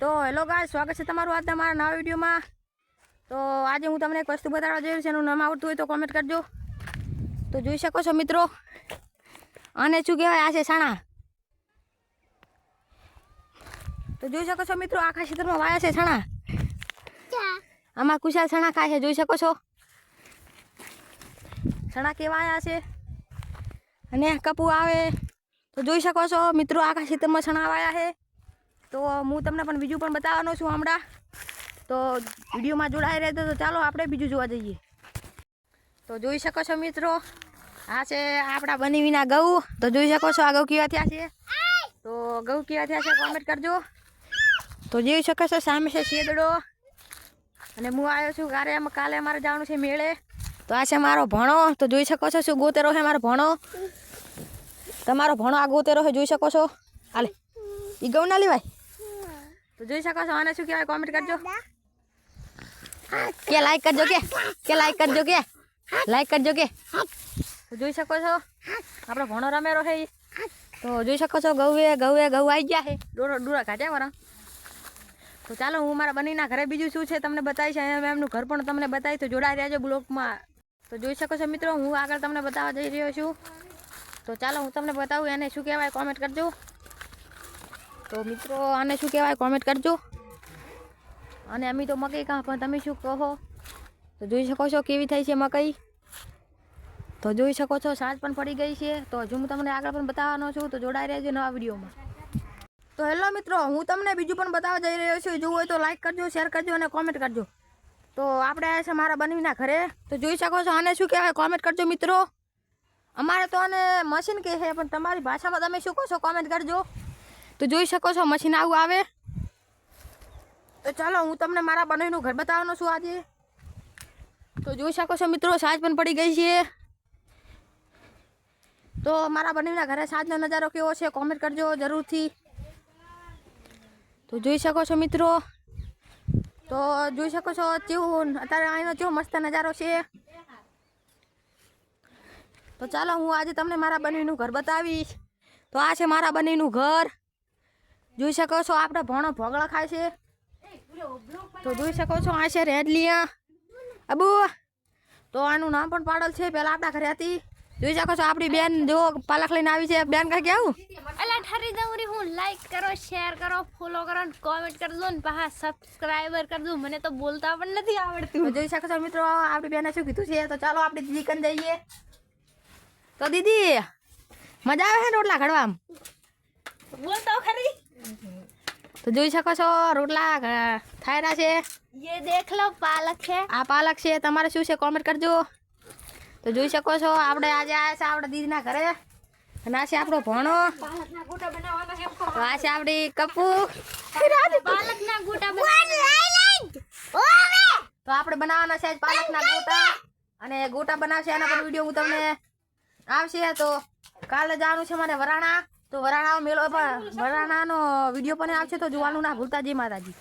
તો હેલો ગાય સ્વાગત છે તમારું આજના મારા નવા વિડીયોમાં. તો આજે હું તમને એક વસ્તુ બતાવવા જઈ છે, એનું નામ આવડતું હોય તો કોમેન્ટ કરજો. તો જોઈ શકો છો મિત્રો અને શું કહેવાય? આ છે સાણા. તો જોઈ શકો છો મિત્રો, આખા ક્ષેત્રમાં વાયા છે છાણા આમાં કુશાલ છાણા ખાય છે, જોઈ શકો છો. છાણા કેવા આવ્યા છે. અને કપુ આવે. તો જોઈ શકો છો મિત્રો, આખા ક્ષેત્રમાં છાણા વાયા છે. તો હું તમને પણ બીજું પણ બતાવવાનો છું હમણાં. તો વિડીયોમાં જોડાઈ રહેતો તો ચાલો આપણે બીજું જોવા જઈએ. તો જોઈ શકો છો મિત્રો, આ છે આપણા બની વિના ગૌ. તો જોઈ શકો છો આ ગૌ કેવા થયા છે. તો ગૌ કેવા થયા છે કોમેન્ટ કરજો. તો જોઈ શકો છો સામે છે શેદડો અને હું આવ્યો છું કાલે કાલે અમારે જવાનું છે મેળે. તો આ છે મારો ભણો. તો જોઈ શકો છો શું ગોતેરો છે મારો ભણો. તમારો ભણો આ ગોતેરો છે, જોઈ શકો છો. હાલે. એ ગૌ ના લેવાય? તો જોઈ શકો છો આને શું કહેવાય કોમેન્ટ કરજો. કે લાઈક કરજો કે? કે લાઈક કરજો કે? લાઈક કરજો કે? જોઈ શકો છો આપણો ભણો રમેરો છે તો જોઈ શકો છો ગૌએ ગૌએ ગૌ આવી ગયા છે. ડોરો ડોરા કાઢ્યા વરા. તો ચાલો હું મારા બનીના ઘરે બીજું શું છે તમને બતાવીશ? અને એમનું ઘર પણ તમને બતાવી તો જોડાઈ રહેજો બ્લોગમાં તો જોઈ શકો છો મિત્રો હું આગળ તમને બતાવવા જઈ રહ્યો છું. તો ચાલો હું તમને બતાવું એને શું કહેવાય કોમેન્ટ કરજો. તો મિત્રો, આને શું કહેવાય? કોમેન્ટ કરજો. અને અમે તો મકઈ કાં પણ તમે શું કહો? તો જોઈ શકો છો કેવી થઈ છે મકઈ. તો જોઈ શકો છો, સાંજ પણ પડી ગઈ છે. તો હજુ હું તમને આગળ પણ બતાવવાનો છું. તો જોડાઈ રહેજો નવા વિડીયોમાં. તો હેલો મિત્રો, હું તમને બીજું પણ બતાવવા જઈ રહ્યો છું. જોવું હોય તો લાઈક કરજો શેર કરજો અને કોમેન્ટ કરજો. તો આપણે આવ્યા છે મારા બનવીના ઘરે. તો જોઈ શકો છો, આને શું કહેવાય? કોમેન્ટ કરજો મિત્રો. અમારે તો આને મશીન કહે છે, પણ તમારી ભાષામાં તમે શું કહો છો? કોમેન્ટ કરજો. તો જોઈ શકો છો, મશીન આવું આવે. તો ચાલો, હું તમને મારા બનવીનું ઘર બતાવવાનો છું આજે. તો જોઈ શકો છો મિત્રો, સાંજ પણ પડી ગઈ છે. તો મારા બનવીના ઘરે સાંજનો નજારો કેવો છે કોમેન્ટ કરજો જરૂરથી. તો જોઈ શકો છો મિત્રો. તો જોઈ શકો છો, કેવું, અત્યારે અહીંનો કેવો મસ્ત નજારો છે. તો ચાલો, હું આજે તમને મારા બનવીનું ઘર બતાવીશ. તો આ છે મારા બનવીનું ઘર. જોઈ શકો છો આપણે ભણો ભોગળા ખાય છે. તો જોઈ શકો છો આ છે રેડલિયા. અબુ તો આનું નામ પણ પાડલ છે પહેલાં આપણા ઘરે હતી. જોઈ શકો છો આપણી બેન જો પાલક લઈને આવી છે. બેન કાંઈ કેવું? એટલે ઠરી દઉરી હું લાઈક કરો શેર કરો ફોલો કરો ને કોમેન્ટ કરી દો ને પાછા સબસ્ક્રાઈબર કરી દો મને તો બોલતા પણ નથી આવડતું. જોઈ શકો છો મિત્રો આપણી બેને શું કીધું છે? તો ચાલો આપણે દીદી કન જઈએ. તો દીદી મજા આવે છે રોટલા ઘડવામાં? બોલતો ખરી? જોઈ શકો છો રોટલા થાયરા છે. એ દેખ લો પાલક છે. આ પાલક છે તમારે શું છે કોમેન્ટ કરજો. તો જોઈ શકો છો આપણે આજે આવ્યા છે આપણા દીદીના ઘરે. અને આ છે આપણો ભણો. આ છે આપણી કપુ. તો આપણે બનાવવાના છે પાલકના ગોટા. અને ગોટા બનાવશે એના પર વીડિયો હું તમને આવશે તો કાલે જવાનું છે મારે વરાણા. તો વરાણા મેળો પણ વરાણાનો વીડિયો પણ આવશે તો જોવાનું ના ભૂલતા જય માતાજી.